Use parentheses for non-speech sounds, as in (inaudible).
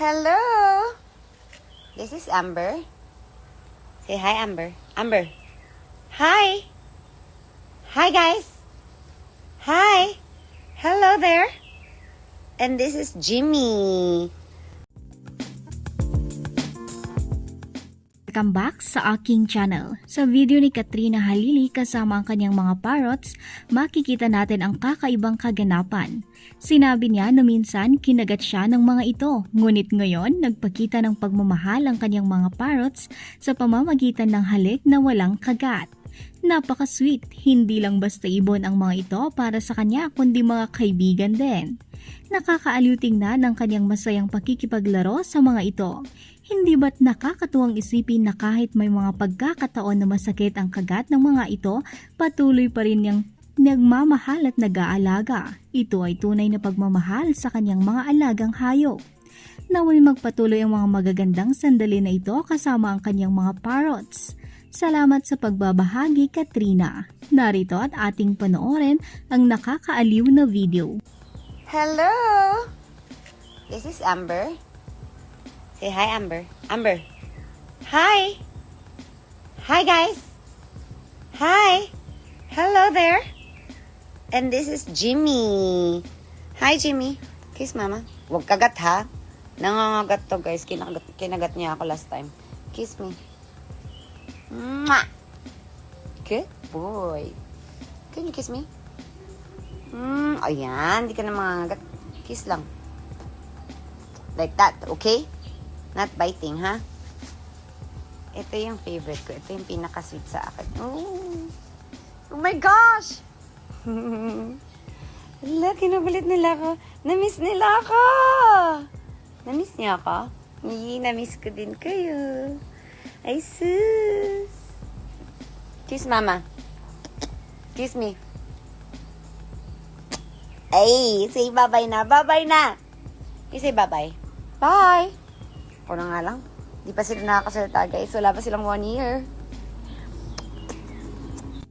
Hello! This is Amber. Say hi, Amber. Amber. Hi! Hi, guys! Hi! Hello there! And this is Jimmy. Welcome back sa aking channel. Sa video ni Katrina Halili kasama ang kanyang mga parrots, makikita natin ang kakaibang kaganapan. Sinabi niya na minsan kinagat siya ng mga ito, ngunit ngayon nagpakita ng pagmamahal ang kanyang mga parrots sa pamamagitan ng halik na walang kagat. Napaka-sweet, hindi lang basta ibon ang mga ito para sa kanya kundi mga kaibigan din. Nakakaaliw tingnan ng kanyang masayang pakikipaglaro sa mga ito. Hindi ba't nakakatuwang isipin na kahit may mga pagkakataon na masakit ang kagat ng mga ito, patuloy pa rin niyang nagmamahal at nag-aalaga. Ito ay tunay na pagmamahal sa kanyang mga alagang hayop. Nawal magpatuloy ang mga magagandang sandali na ito kasama ang kanyang mga parrots. Salamat sa pagbabahagi, Katrina. Narito at ating panoorin ang nakakaaliw na video. Hello! This is Amber. Say hi, Amber. Amber. Hi! Hi, guys! Hi! Hello there! And this is Jimmy. Hi, Jimmy. Kiss, mama. Huwag kagat, ha? Nangangagat to, guys. Kinagat, kinagat niya ako last time. Kiss me. Mwah! Good boy. Can you kiss me? Hmm, ayan. Hindi ka na mangangagat. Kiss lang. Like that, okay? Not biting, ha? Ito yung favorite ko. Ito yung pinaka-sweet sa akin. Oh, oh my gosh! (laughs) Hala, kinukulit nila ako. Namiss nila ako! Namiss niya ako? Hindi, namiss ko din kayo. Ay, sus! Kiss mama. Kiss me. Ay, say bye-bye na. Bye-bye na. You say bye-bye. Bye. Ako na nga lang. Di pa sila nakakasalita, guys. Wala pa silang one year.